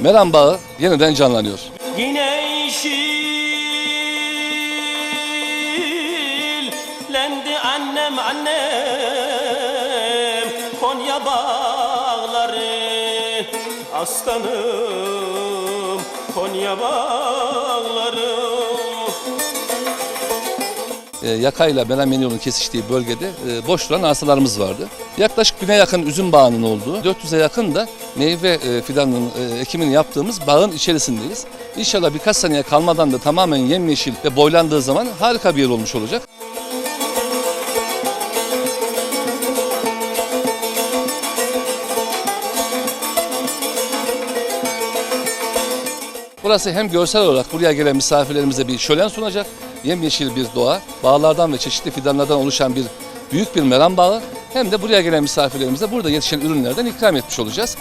Meram Bağı yeniden canlanıyor. Yine yeşillendi annem annem. Konya bağları aslanım. Konya bağları yakayla Menemen yolunun kesiştiği bölgede e, boş duran arsalarımız vardı. Yaklaşık bine yakın üzüm bağının olduğu, 400'e yakın da meyve e, fidanının e, ekimini yaptığımız bağın içerisindeyiz. İnşallah birkaç seneye kalmadan da tamamen yemyeşil ve boylandığı zaman harika bir yer olmuş olacak. Burası hem görsel olarak buraya gelen misafirlerimize bir şölen sunacak, yemyeşil bir doğa, bağlardan ve çeşitli fidanlardan oluşan bir büyük bir meram bağı, hem de buraya gelen misafirlerimize burada yetişen ürünlerden ikram etmiş olacağız.